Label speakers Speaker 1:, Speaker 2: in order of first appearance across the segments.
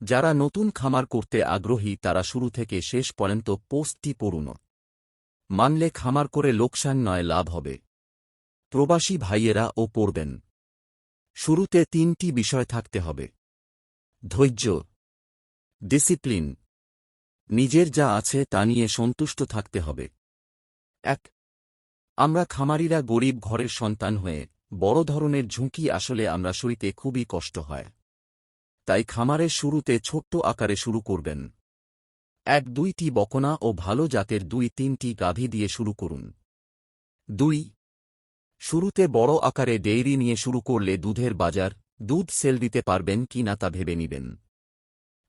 Speaker 1: যারা নতুন খামার করতে আগ্রহী তারা শুরু থেকে শেষ পর্যন্ত পোস্টটি পড়ুন। মানলে খামার করে লোকসান নয়, লাভ হবে। প্রবাসী ভাইয়েরা ও পড়বেন। শুরুতে তিনটি বিষয় থাকতে হবে। ধৈর্য। ডিসিপ্লিন। নিজের যা আছে তা নিয়ে সন্তুষ্ট থাকতে হবে। এক, আমরা খামারিরা গরিব ঘরের সন্তান হয়ে বড় ধরনের ঝুঁকি আসলে আমরা সইতে খুবই কষ্ট হয়। তাই খামারের শুরুতে ছোট্ট আকারে শুরু করবেন। এক, দুইটি বকনা ও ভালো জাতের দুই, তিনটি গাভী দিয়ে শুরু করুন। দুই, শুরুতে বড় আকারে ডেইরি নিয়ে শুরু করলে দুধের বাজার, দুধ সেল দিতে পারবেন কি না তা ভেবে নিবেন।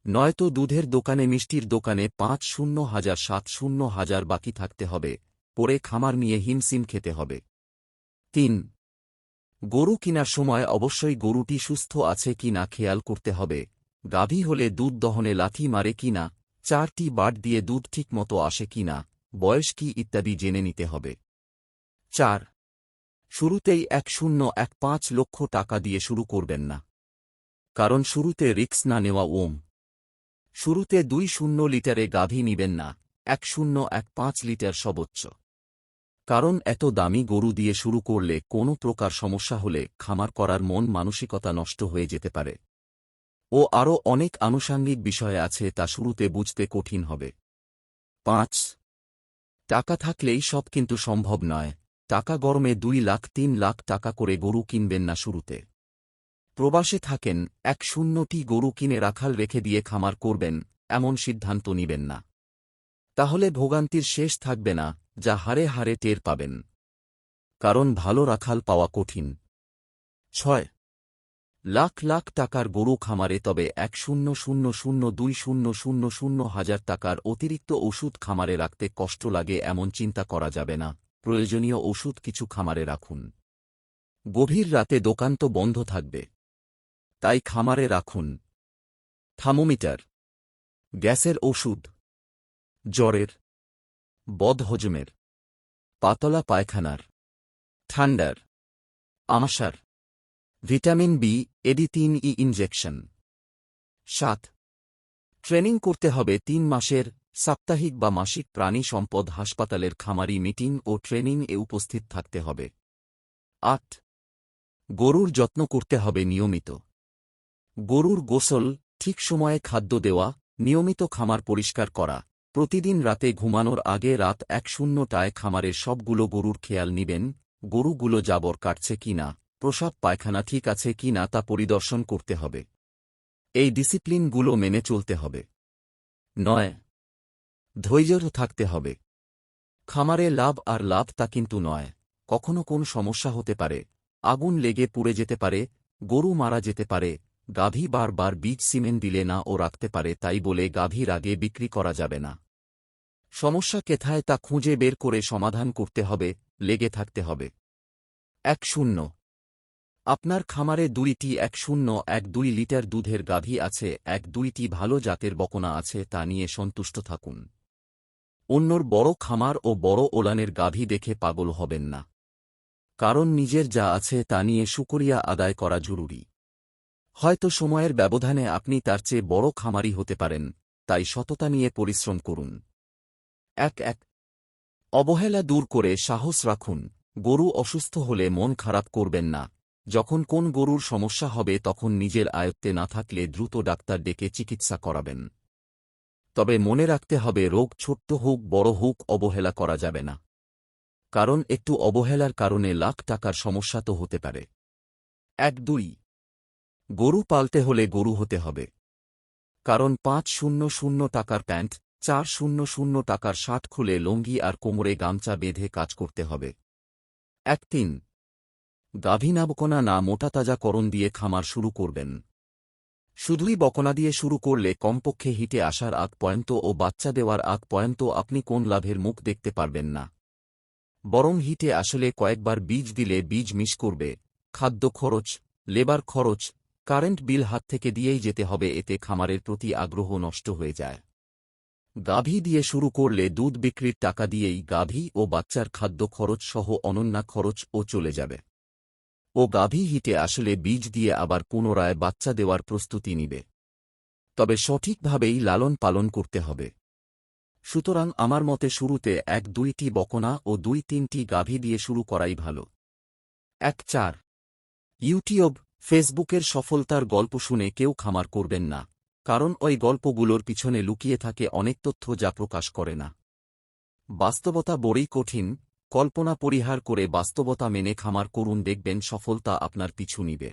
Speaker 1: নয়তো দুধের দোকানে, মিষ্টির দোকানে পাঁচ শূন্য হাজার, সাত শূন্য হাজার বাকি থাকতে হবে, পরে খামার নিয়ে হিমসিম খেতে হবে। তিন গরু কিনার সময় অবশ্যই গরুটি সুস্থ আছে কি না খেয়াল করতে হবে। গাভী হলে দুধ দহনে লাথি মারে কি না, চারটি বাট দিয়ে দুধ ঠিকমতো আসে কি না, বয়স কি ইত্যাদি জেনে নিতে হবে। চার, শুরুতেই এক শূন্য এক পাঁচ লক্ষ টাকা দিয়ে শুরু করবেন না। কারণ শুরুতে রিক্স না নেওয়া ওম। শুরুতে দুই শূন্য লিটারে গাভী নিবেন না, এক শূন্য এক পাঁচ লিটার সর্বোচ্চ। কারণ এত দামি গরু দিয়ে শুরু করলে কোনো প্রকার সমস্যা হলে খামার করার মন মানসিকতা নষ্ট হয়ে যেতে পারে। ও আরও অনেক আনুষাঙ্গিক বিষয় আছে তা শুরুতে বুঝতে কঠিন হবে। পাঁচ, টাকা থাকলেই সব কিন্তু সম্ভব নয়। টাকা গরমে দুই লাখ, তিন লাখ টাকা করে গরু কিনবেন না শুরুতে। প্রবাসে থাকেন, এক শূন্যটি গরু কিনে রাখাল রেখে দিয়ে খামার করবেন, এমন সিদ্ধান্ত নিবেন না। তাহলে ভোগান্তির শেষ থাকবে না যা হারে হারে টের পাবেন। কারণ ভালো রাখাল পাওয়া কঠিন। ছয়। লাখ লাখ টাকার গরু খামারে তবে এক শূন্য শূন্য শূন্য দুই শূন্য শূন্য শূন্য হাজার টাকার অতিরিক্ত ওষুধ খামারে রাখতে কষ্ট লাগে এমন চিন্তা করা যাবে না। প্রয়োজনীয় ওষুধ কিছু খামারে রাখুন। গভীর রাতে দোকান তো বন্ধ থাকবে। তাই খামারে রাখুন। থার্মোমিটার গ্যাসের ওষুধ। জ্বরের। বদহজমের, পাতলা পায়খানার, ঠান্ডার, আমাশার, ভিটামিন বি এডি তিন ই ইনজেকশন। সাত, ট্রেনিং করতে হবে তিন মাসের সাপ্তাহিক বা মাসিক প্রাণী সম্পদ হাসপাতালের খামারি মিটিং ও ট্রেনিং এ উপস্থিত থাকতে হবে। আট, গরুর যত্ন করতে হবে নিয়মিত। গরুর গোসল ঠিক সময়ে খাদ্য দেওয়া, নিয়মিত খামার পরিষ্কার করা। প্রতিদিন রাতে ঘুমানোর আগে রাত এক শূন্যটায় খামারের সবগুলো গরুর খেয়াল নিবেন, গরুগুলো জাবর কাটছে কিনা প্রসাব পায়খানা ঠিক আছে কি না তা পরিদর্শন করতে হবে। এই ডিসিপ্লিনগুলো মেনে চলতে হবে। নয় ধৈর্য থাকতে হবে। খামারে লাভ আর লাভ তা কিন্তু নয়, কখনো কোন সমস্যা হতে পারে, আগুন লেগে পুড়ে যেতে পারে, গরু মারা যেতে পারে গাভী বারবার বীজ সিমেন্ট দিলে না ও রাখতে পারে তাই বলে গাভীর আগে বিক্রি করা যাবে না। সমস্যা কেথায় তা খুঁজে বের করে সমাধান করতে হবে, লেগে থাকতে হবে। এক শূন্য। আপনার খামারে দুইটি এক শূন্য, এক দুই লিটার দুধের গাভী আছে, এক দুইটি ভালো জাতের বকনা আছে, তা নিয়ে সন্তুষ্ট থাকুন। অন্যর বড় খামার ও বড় ওলানের গাভী দেখে পাগল হবেন না। কারণ নিজের যা আছে তা নিয়ে শুকরিয়া আদায় করা জরুরি। হয়তো সময়ের ব্যবধানে আপনি তার চেয়ে বড় খামারি হতে পারেন, তাই সততা নিয়ে পরিশ্রম করুন। এক এক। অবহেলা দূর করে সাহস রাখুন। গরু অসুস্থ হলে মন খারাপ করবেন না। যখন কোন গরুর সমস্যা হবে তখন নিজের আয়ত্তে না থাকলে দ্রুত ডাক্তার ডেকে চিকিৎসা করাবেন। তবে মনে রাখতে হবে, রোগ ছোট্ট হোক, বড় হোক, অবহেলা করা যাবে না। কারণ একটু অবহেলার কারণে লাখ টাকার সমস্যা তো হতে পারে। এক, দুই। গরু পালতে হলে গরু হতে হবে। কারণ পাঁচ শূন্য শূন্য টাকার প্যান্ট, চার শূন্য শূন্য টাকার শার্ট খুলে লঙ্গি আর কোমরে গামচা বেঁধে কাজ করতে হবে। এক তিন। গাভী বকনা না মোটা তাজা করণ দিয়ে খামার শুরু করবেন। শুধুই বকনা দিয়ে শুরু করলে কমপক্ষে হিটে আসার আগ পয়েন্ট ও বাচ্চা দেওয়ার আগ পয়েন্ট আপনি কোন লাভের মুখ দেখতে পারবেন না। বরং হিটে আসলে কয়েকবার বীজ দিলে বীজ মিস করবে। খাদ্য খরচ, লেবার খরচ কারেন্ট বিল হাত থেকে দিয়েই যেতে হবে, এতে খামারের প্রতি আগ্রহ নষ্ট হয়ে যায়। গাভী দিয়ে শুরু করলে দুধ বিক্রির টাকা দিয়েই গাভী ও বাচ্চার খাদ্য খরচ সহ অনন্যা খরচ ও চলে যাবে। ও গাভী হিটে আসলে বীজ দিয়ে আবার পুনরায় বাচ্চা দেওয়ার প্রস্তুতি নিবে। তবে সঠিকভাবেই লালন পালন করতে হবে। সুতরাং আমার মতে শুরুতে এক দুইটি বকনা ও দুই তিনটি গাভী দিয়ে শুরু করাই ভালো। এক চার, ইউটিউব ফেসবুকের সফলতার গল্প শুনে কেউ খামার করবেন না, কারণ ওই গল্পগুলোর পিছনে লুকিয়ে থাকে অনেক তথ্য যা প্রকাশ করে না। বাস্তবতা বড়ই কঠিন, কল্পনা পরিহার করে বাস্তবতা মেনে খামার করুন দেখবেন সফলতা আপনার পিছু নিবে।